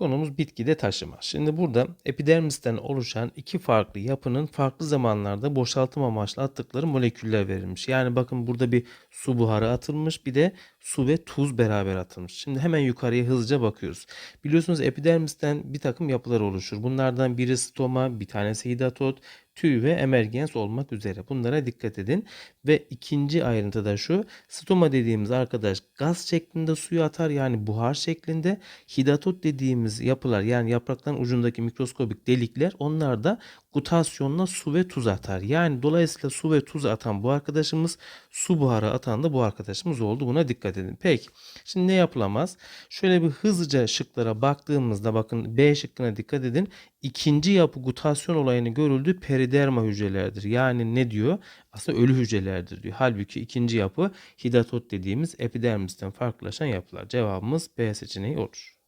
Konumuz bitkide taşıma. Şimdi burada epidermisten oluşan iki farklı yapının farklı zamanlarda boşaltım amaçlı attıkları moleküller verilmiş. Yani bakın burada bir su buharı atılmış bir de su ve tuz beraber atılmış. Şimdi hemen yukarıya hızlıca bakıyoruz. Biliyorsunuz epidermisten bir takım yapılar oluşur. Bunlardan biri stoma, bir tanesi hidatot, tüy ve emergens olmak üzere. Bunlara dikkat edin. Ve ikinci ayrıntı da şu. Stoma dediğimiz arkadaş gaz şeklinde suyu atar yani buhar şeklinde. Hidatot dediğimiz yapılar yani yaprakların ucundaki mikroskobik delikler onlar da gutasyonla su ve tuz atar. Yani dolayısıyla su ve tuz atan bu arkadaşımız su buharı atan da bu arkadaşımız oldu. Buna dikkat edin. Peki şimdi ne yapılamaz? Şöyle bir hızlıca şıklara baktığımızda bakın B şıkkına dikkat edin. İkinci yapı gutasyon olayını görüldü periderma hücrelerdir. Yani ne diyor? Aslında ölü hücrelerdir diyor. Halbuki ikinci yapı hidatot dediğimiz epidermisten farklılaşan yapılar. Cevabımız B seçeneği olur.